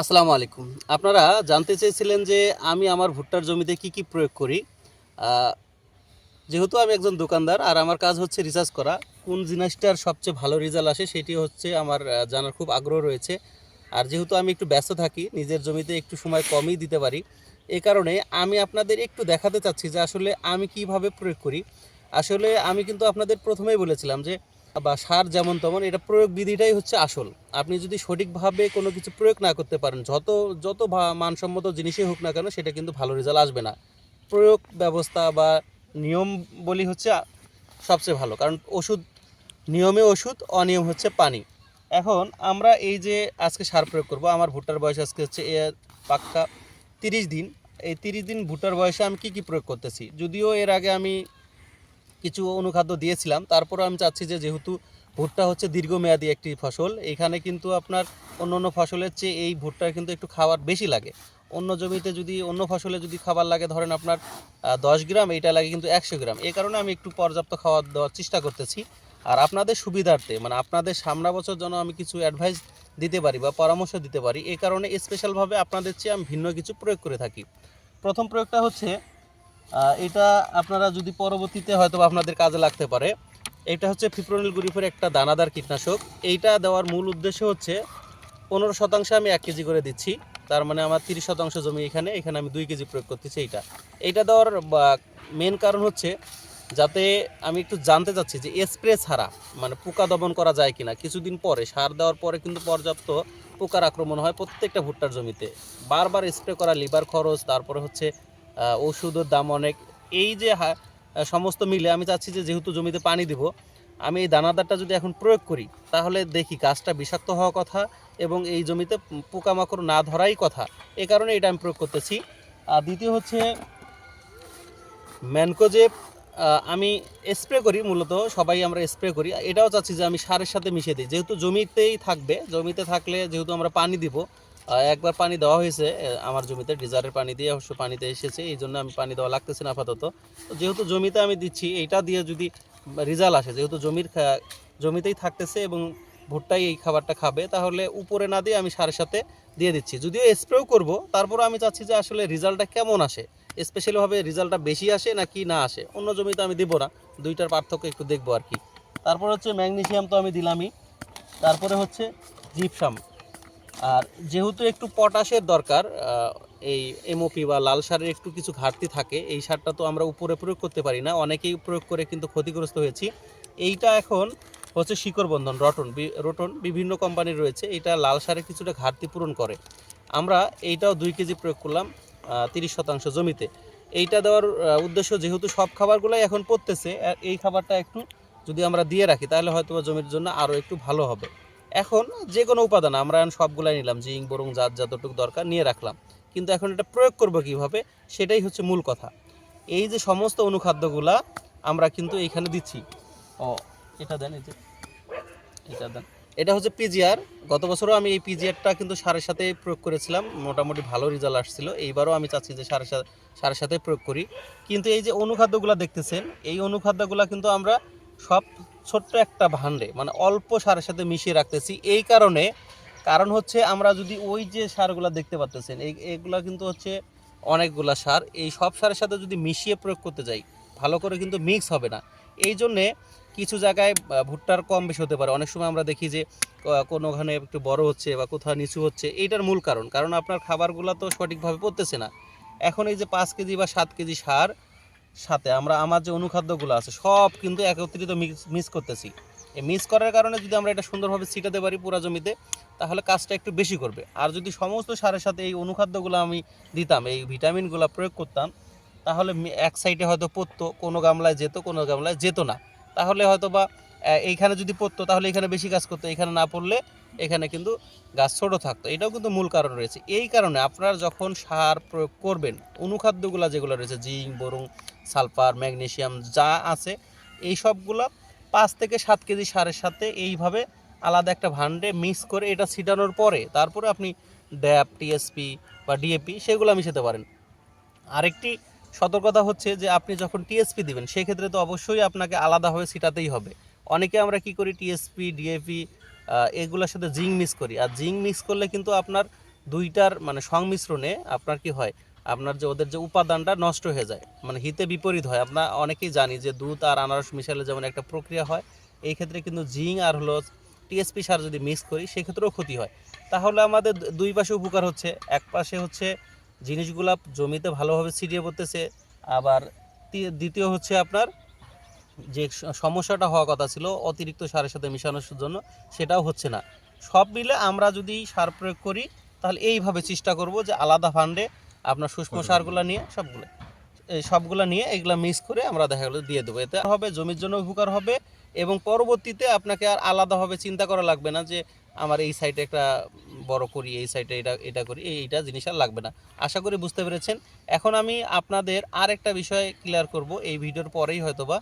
আসসালামু আলাইকুম। আপনারা জানতে চেয়েছিলেন যে আমি আমার ভুট্টার জমিতে কি কি প্রয়োগ করি। যেহেতু আমি একজন দোকানদার আর আমার কাজ হচ্ছে রিসার্চ করা, কোন জিনিসটার সবচেয়ে ভালো রেজাল্ট আসে সেটি হচ্ছে আমার জানার খুব আগ্রহ রয়েছে। আর যেহেতু আমি একটু ব্যস্ত থাকি, নিজের জমিতে একটু সময় কমই দিতে পারি, এ কারণে আমি আপনাদের একটু দেখাতে চাচ্ছি যে আসলে আমি কীভাবে প্রয়োগ করি। আসলে আমি কিন্তু আপনাদের প্রথমেই বলেছিলাম যে বা সার যেমন তেমন, এটা প্রয়োগ বিধিটাই হচ্ছে আসল। আপনি যদি সঠিকভাবে কোনো কিছু প্রয়োগ না করতে পারেন, যত যত মানসম্মত জিনিসই হোক না কেন, সেটা কিন্তু ভালো রেজাল্ট আসবে না। প্রয়োগ ব্যবস্থা বা নিয়ম বলি হচ্ছে সবচেয়ে ভালো, কারণ ওষুধ, নিয়মে ওষুধ, অনিয়ম হচ্ছে পানি। এখন আমরা এই যে আজকে সার প্রয়োগ করব, আমার ভুট্টার বয়স আজকে হচ্ছে এ, পাক্কা তিরিশ দিন। এই তিরিশ দিন ভুট্টার বয়সে আমি কি কি প্রয়োগ করতেছি? যদিও এর আগে আমি কিছু অনুখাদ্য দিয়েছিলাম। তারপরে আমি চাচ্ছি যে যেহেতু ভুট্টা হচ্ছে দীর্ঘমেয়াদী একটি ফসল, এখানে কিন্তু আপনার অন্য অন্য ফসলের চেয়ে এই ভুট্টার কিন্তু একটু খাবার বেশি লাগে। অন্য জমিতে যদি, অন্য ফসলে যদি খাবার লাগে, ধরেন আপনার দশ গ্রাম, এইটা লাগে কিন্তু একশো গ্রাম। এই কারণে আমি একটু পর্যাপ্ত খাবার দেওয়ার চেষ্টা করতেছি। আর আপনাদের সুবিধার্থে মানে আপনাদের সামনা বছর যেন আমি কিছু অ্যাডভাইস দিতে পারি বা পরামর্শ দিতে পারি এই কারণে স্পেশালভাবে আপনাদের চেয়ে আমি ভিন্ন কিছু প্রয়োগ করে থাকি। প্রথম প্রয়োগটা হচ্ছে এটা আপনারা যদি পরবর্তীতে হয়তো আপনাদের কাজে লাগতে পারে, এটা হচ্ছে ফিপ্রোনিল গ্রুপের একটা দানাদার কীটনাশক। এইটা দেওয়ার মূল উদ্দেশ্য হচ্ছে পনেরো শতাংশে আমি এক কেজি করে দিচ্ছি, তার মানে আমার তিরিশ শতাংশ জমি এখানে এখানে আমি দুই কেজি প্রয়োগ করতেছি এইটা। এইটা দেওয়ার মেন কারণ হচ্ছে যাতে আমি একটু জানতে চাচ্ছি যে স্প্রে ছাড়া মানে পোকা দমন করা যায় কিনা, কিছুদিন পরে, সার দেওয়ার পরে কিন্তু পর্যাপ্ত পোকার আক্রমণ হয় প্রত্যেকটা ভুট্টার জমিতে। বারবার স্প্রে করা লিভার খরচ, তারপরে হচ্ছে ওষুধের দাম অনেক। এই যে সমস্ত মিলে আমি চাচ্ছি যে যেহেতু জমিতে পানি দিব, আমি এই দানাদারটা যদি এখন প্রয়োগ করি, তাহলে দেখি গাছটা বিষাক্ত হওয়া কথা এবং এই জমিতে পোকামাকড় না ধরাই কথা। এ কারণে এটা আমি প্রয়োগ করতেছি। আর দ্বিতীয় হচ্ছে, ম্যানকোজেব আমি স্প্রে করি মূলত, সবাই আমরা স্প্রে করি। এটাও চাচ্ছি যে আমি সারের সাথে মিশিয়ে দিই। যেহেতু জমিতেই থাকবে, জমিতে থাকলে যেহেতু আমরা পানি দিব একবার পানি দেওয়া হয়েছে আমার জমিতে, ডিজারের পানি দিয়ে অবশ্য পানিতে এসেছে, এই জন্য আমি পানি দেওয়া লাগতেছে না আপাতত। যেহেতু জমিতে আমি দিচ্ছি, এইটা দিয়ে যদি রেজাল্ট আসে, যেহেতু জমির জমিতেই থাকতেছে এবং ভুট্টাই এই খাবারটা খাবে, তাহলে উপরে না দিয়ে আমি সারের সাথে দিয়ে দিচ্ছি। যদিও স্প্রেও করব তারপর আমি চাচ্ছি যে আসলে রেজাল্টটা কেমন আসে স্পেশালিভাবে রেজাল্টটা বেশি আসে নাকি না আসে, অন্য জমিতে আমি দেবো না, দুইটার পার্থক্য একটু দেখব আর কি। তারপর হচ্ছে ম্যাগনেসিয়াম তো আমি দিলামই, তারপরে হচ্ছে জিপসাম। আর যেহেতু একটু পটাশের দরকার এই এমওপি বা লাল সারের একটু কিছু ঘাটতি থাকে, এই সারটা তো আমরা উপরে প্রয়োগ করতে পারি না, অনেকেই প্রয়োগ করে কিন্তু ক্ষতিগ্রস্ত হয়েছি। এইটা এখন হচ্ছে শিকড় বন্ধন, রটন রোটন বিভিন্ন কোম্পানির রয়েছে এটা লাল সারে কিছুটা ঘাটতি পূরণ করে। আমরা এইটাও দুই কেজি প্রয়োগ করলাম তিরিশ শতাংশ জমিতে। এইটা দেওয়ার উদ্দেশ্য যেহেতু সব খাবারগুলোই এখন পড়তেছে এই খাবারটা একটু যদি আমরা দিয়ে রাখি, তাহলে হয়তো জমির জন্য আরও একটু ভালো হবে। এখন যে কোনো উপাদান, আমরা এখন সবগুলাই নিলাম জিঙ্ক বরং যার যতটুকু দরকার নিয়ে রাখলাম। কিন্তু এখন এটা প্রয়োগ করব কীভাবে, সেটাই হচ্ছে মূল কথা। এই যে সমস্ত অনুখাদ্যগুলা আমরা কিন্তু এইখানে দিচ্ছি। ও, এটা দেন, এই যে, এটা দেন। এটা হচ্ছে পিজিআর গত বছরও আমি এই পিজিআরটা কিন্তু সারের সাথে প্রয়োগ করেছিলাম, মোটামুটি ভালো রেজাল্ট আসছিল। এইবারও আমি চাচ্ছি যে সারের সাথে সারের সাথে প্রয়োগ করি। কিন্তু এই যে অনুখাদ্যগুলো দেখতেছেন, এই অনুখাদ্যগুলো কিন্তু আমরা সব ছোট্ট একটা ভান্ডে মানে অল্প সারের সাথে মিশিয়ে রাখতেছি। এই কারণে কারণ হচ্ছে আমরা যদি ওই যে সারগুলো দেখতে পাচ্তেছেন এই, এগুলা কিন্তু হচ্ছে অনেকগুলা সার। এই সব সারের সাথে যদি মিশিয়ে প্রয়োগ করতে যাই, ভালো করে কিন্তু মিক্স হবে না। এই জন্যে কিছু জায়গায় ভুট্টার কম বেশি হতে পারে। অনেক সময় আমরা দেখি যে কোনোখানে একটু বড় হচ্ছে বা কোথাও নিচু হচ্ছে, এইটার মূল কারণ। কারণ আপনার খাবারগুলো তো সঠিকভাবে পড়তেছে না। এখন এই যে পাঁচ কেজি বা সাত কেজি সার সাথে আমরা, আমার যে অনুখাদ্যগুলো আছে, সব কিন্তু একত্রিত মিক্স করতেছি। এই মিক্স করার কারণে যদি আমরা এটা সুন্দরভাবে ছিটাতে পারি পুরা জমিতে, তাহলে কাজটা একটু বেশি করবে। আর যদি সমস্ত সারের সাথে এই অনুখাদ্যগুলো আমি দিতাম, এই ভিটামিনগুলো প্রয়োগ করতাম, তাহলে এক সাইডে হয়তো পড়তো, কোনো গামলায় যেত, কোনো গামলায় যেত না। তাহলে হয়তো বা এইখানে যদি পড়তো, তাহলে এখানে বেশি কাজ করতো, এখানে না পড়লে এখানে কিন্তু গাছ ছোটো থাকতো। এটাও কিন্তু মূল কারণ রয়েছে। এই কারণে আপনারা যখন সার প্রয়োগ করবেন, অনুখাদ্যগুলো যেগুলো রয়েছে, জিঙ্ক, বরং সালফার ম্যাগনেসিয়াম যা আছে, এই সবগুলো পাঁচ থেকে সাত কেজি সারের সাথে এইভাবে আলাদা একটা ভান্ডে মিক্স করে এটা ছিটানোর পরে তারপরে আপনি ড্যাপ, টিএসপি বা ডিএপি সেগুলো মিশাতে পারেন। আরেকটি সতর্কতা হচ্ছে যে আপনি যখন টিএসপি দিবেন, সেক্ষেত্রে তো অবশ্যই আপনাকে আলাদাভাবে ছিটাতেই হবে। অনেকে আমরা কি করি, টিএসপি, ডিএপি এগুলোর সাথে জিঙ্ক মিক্স করি। আর জিঙ্ক মিক্স করলে কিন্তু আপনার দুইটার মানে সংমিশ্রণে আপনার কি হয় আপনার যে ওদের যে উপাদানটা নষ্ট হয়ে যায় মানে হিতে বিপরীত হয়। আপনার অনেকেই জানি যে দুধ আর আনারস মিশালে যেমন একটা প্রক্রিয়া হয়, এই ক্ষেত্রে কিন্তু জিং আর হলো টিএসপি সার যদি মিক্স করি, সেক্ষেত্রেও ক্ষতি হয়। তাহলে আমাদের দুই পাশে উপকার হচ্ছে। এক পাশে হচ্ছে জিনিসগুলা জমিতে ভালোভাবে ছিটিয়ে পড়তেছে। আবার দ্বিতীয় হচ্ছে আপনার যে সমস্যাটা হওয়ার কথা ছিল, অতিরিক্ত সারের সাথে মেশানোর জন্য, সেটাও হচ্ছে না। সব মিলে আমরা যদি সার প্রয়োগ করি, তাহলে এইভাবে চেষ্টা করব যে আলাদা ফান্ডে আপনার শুষ্ক সারগুলো নিয়ে সবগুলো এই সবগুলো নিয়ে এগুলা মিক্স করে আমরা দেখা গেলো দিয়ে দেবো। এতে হবে জমির জন্য উপকার হবে এবং পরবর্তীতে আপনাকে আর আলাদাভাবে চিন্তা করা লাগবে না যে আমার এই সাইডে একটা বড় করি এই সাইডে এটা এটা করি এই- এইটা জিনিস আর লাগবে না। আশা করি বুঝতে পেরেছেন। এখন আমি আপনাদের আর একটা বিষয় ক্লিয়ার করব এই ভিডিওর পরেই হয়তোবা